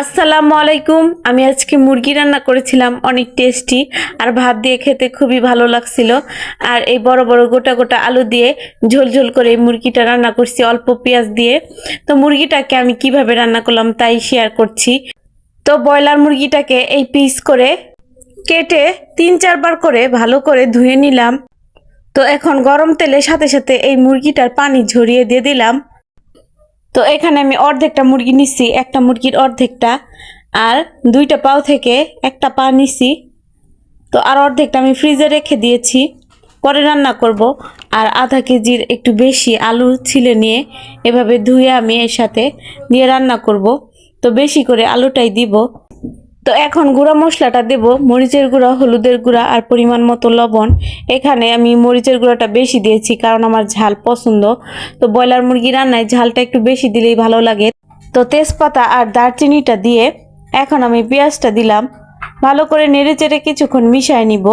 আসসালামু আলাইকুম। আমি আজকে মুরগি রান্না করেছিলাম, অনেক টেস্টি আর ভাত দিয়ে খেতে খুবই ভালো লাগছিল। আর এই বড় বড় গোটা গোটা আলু দিয়ে ঝোল ঝোল করে এই মুরগিটা রান্না করছি অল্প পেঁয়াজ দিয়ে। তো মুরগিটাকে আমি কীভাবে রান্না করলাম তাই শেয়ার করছি। তো ব্রয়লার মুরগিটাকে এই পিস করে কেটে তিন চারবার করে ভালো করে ধুয়ে নিলাম। তো এখন গরম তেলের সাথে সাথে এই মুরগিটার পানি ঝরিয়ে দিয়ে দিলাম। তো এখানে আমি অর্ধেকটা মুরগি নিচ্ছি একটা মুরগির অর্ধেকটা, আর দুইটা পাও থেকে একটা পা নিছি। তো আর অর্ধেকটা আমি ফ্রিজে রেখে দিয়েছি, পরে রান্না করব। আর আধা কেজির একটু বেশি আলু ছিলে নিয়ে এভাবে ধুয়ে আমি এর সাথে দিয়ে রান্না করব। তো বেশি করে আলুটাই দিব। তো এখন গুঁড়া মশলাটা দেব, মরিচের গুঁড়া, হলুদের গুঁড়া আর পরিমাণ মতো লবণ। এখানে আমি মরিচের গুঁড়াটা বেশি দিয়েছি কারণ আমার ঝাল পছন্দ। তো ব্রয়লার মুরগি রান্নায় ঝালটা একটু বেশি দিলেই ভালো লাগে। তো তেজপাতা আর দারচিনিটা দিয়ে এখন আমি পেঁয়াজটা দিলাম। ভালো করে নেড়ে চেড়ে কিছুক্ষণ মিশায় নিব।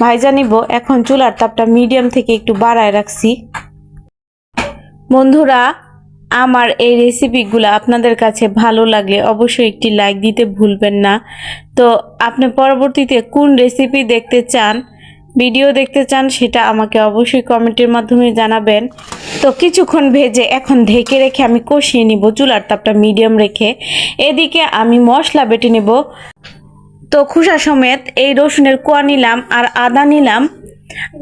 ভাইজা নিব। এখন চুলার তাপটা মিডিয়াম থেকে একটু বাড়ায় রাখছি। বন্ধুরা আমার এই রেসিপিগুলো আপনাদের কাছে ভালো লাগলে অবশ্যই একটি লাইক দিতে ভুলবেন না। তো আপনি পরবর্তীতে কোন রেসিপি দেখতে চান ভিডিও দেখতে চান সেটা আমাকে অবশ্যই কমেন্টের মাধ্যমে জানাবেন। তো কিছুক্ষণ ভেজে এখন ঢেকে রেখে আমি কষিয়ে নিব চুলার তাপটা মিডিয়াম রেখে। এদিকে আমি মশলা বেটে নেব। তো খোসা সমেত এই রসুনের কোয়া নিলাম আর আদা নিলাম।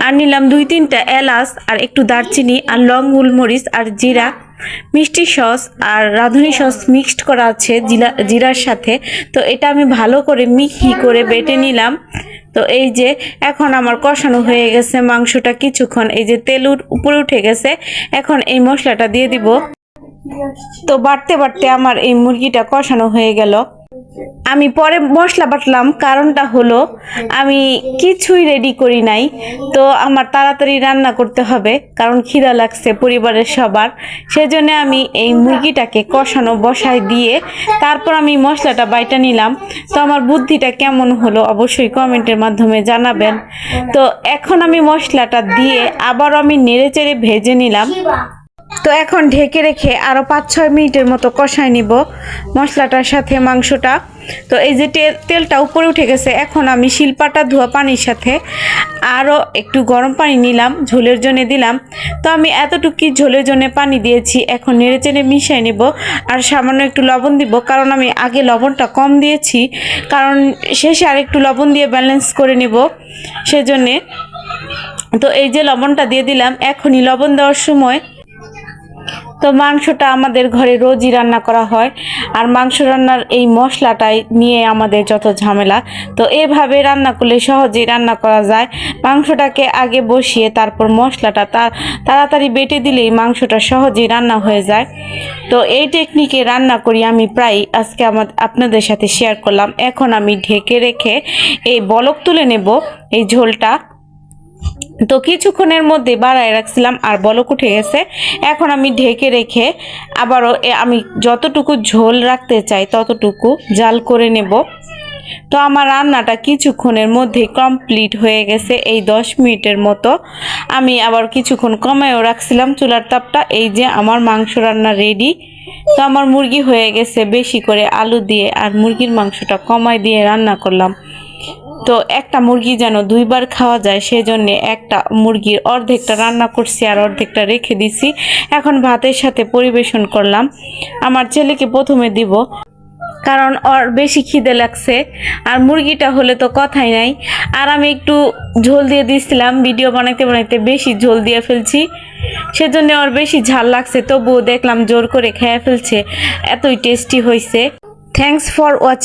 আর নিলাম দুই তিনটা এলাচ আর একটু দারচিনি আর লং গোলমরিচ আর জিরা। মিষ্টি সস আর রাঁধুনি সস মিক্সড করা আছে জিরা, জিরার সাথে। তো এটা আমি ভালো করে মিহি করে বেটে নিলাম। তো এই যে এখন আমার কষানো হয়ে গেছে মাংসটা কিছুক্ষণ। এই যে তেল উপরে উঠে গেছে। এখন এই মশলাটা দিয়ে দিব। তো বাড়তে বাড়তে আমার এই মুরগিটা কষানো হয়ে গেল। আমি পরে মশলা বাটলাম, কারণটা হলো আমি কিছুই রেডি করি নাই। তো আমার তাড়াতাড়ি রান্না করতে হবে, কারণ খিদা লাগছে পরিবারের সবার। সেজন্য আমি এই মুরগিটাকে কষানো বসায় দিয়ে তারপর আমি মশলাটা বাইটা নিলাম। তো আমার বুদ্ধিটা কেমন হলো অবশ্যই কমেন্টের মাধ্যমে জানাবেন। তো এখন আমি মশলাটা দিয়ে আবারও আমি নেড়ে চেড়ে ভেজে নিলাম। তো এখন ঢেকে রেখে আরও পাঁচ ছয় মিনিটের মতো কষায় নিব মশলাটার সাথে মাংসটা। তো এই যে তেলটা উপরে উঠে গেছে, এখন আমি শিলপাটা ধোয়া পানির সাথে আরও একটু গরম পানি নিলাম, ঝোলের জন্য দিলাম। তো আমি এতটুকুই ঝোলের জন্য পানি দিয়েছি, এখন নেড়ে চেড়ে মিশিয়ে নেব আর সামান্য একটু লবণ দিব, কারণ আমি আগে লবণটা কম দিয়েছি, কারণ শেষে আর একটু লবণ দিয়ে ব্যালেন্স করে নেব সেজন্যে। তো এই যে লবণটা দিয়ে দিলাম, এখনই লবণ দেওয়ার সময় তো মাংসটা আমাদের ঘরে রোজই রান্না করা হয়। আর মাংস রান্নার এই মশলাটাই নিয়ে আমাদের যত ঝামেলা, তো এভাবে রান্না করলে সহজেই রান্না করা যায়। মাংসটাকে আগে বসিয়ে তারপর মশলাটা তাড়াতাড়ি বেটে দিলেই মাংসটা সহজেই রান্না হয়ে যায়। তো এই টেকনিকে রান্না করি আমি প্রায় আজকে আমার, আপনাদের সাথে শেয়ার করলাম। এখন আমি ঢেকে রেখে এই বলক তুলে নেব, এই ঝোলটা। তো কিছুক্ষণের মধ্যে বাড়ায় রাখছিলাম আর বলক উঠে গেছে। এখন আমি ঢেকে রেখে আবারও আমি যতটুকু ঝোল রাখতে চাই ততটুকু জাল করে নেব। তো আমার রান্নাটা কিছুক্ষণের মধ্যে কমপ্লিট হয়ে গেছে এই দশ মিনিটের মতো। আমি আবার কিছুক্ষণ কমায়ও রাখছিলাম চুলার তাপটা, এই যে আমার মাংস রান্না রেডি তো আমার মুরগি হয়ে গেছে বেশি করে আলু দিয়ে আর মুরগির মাংসটা কমায় দিয়ে রান্না করলাম। তো একটা মুরগি যেন দুইবার খাওয়া যায়, সেজন্য একটা মুরগির অর্ধেকটা রান্না করছি আর অর্ধেকটা রেখে দিছি। এখন ভাতের সাথে পরিবেশন করলাম। আমার ছেলেকে প্রথমে দিব, কারণ ওর বেশি খিদে লাগছে, আর মুরগিটা হলে তো কথাই নাই। আর আমি একটু ঝোল দিয়ে দিয়েছিলাম ভিডিও বানাইতে বানাইতে বেশি ঝোল দিয়ে ফেলছি। সেজন্য ওর বেশি ঝাল লাগছে, তবুও দেখলাম জোর করে খেয়ে ফেলছে, এতই টেস্টি হয়েছে থ্যাঙ্কস ফর ওয়াচিং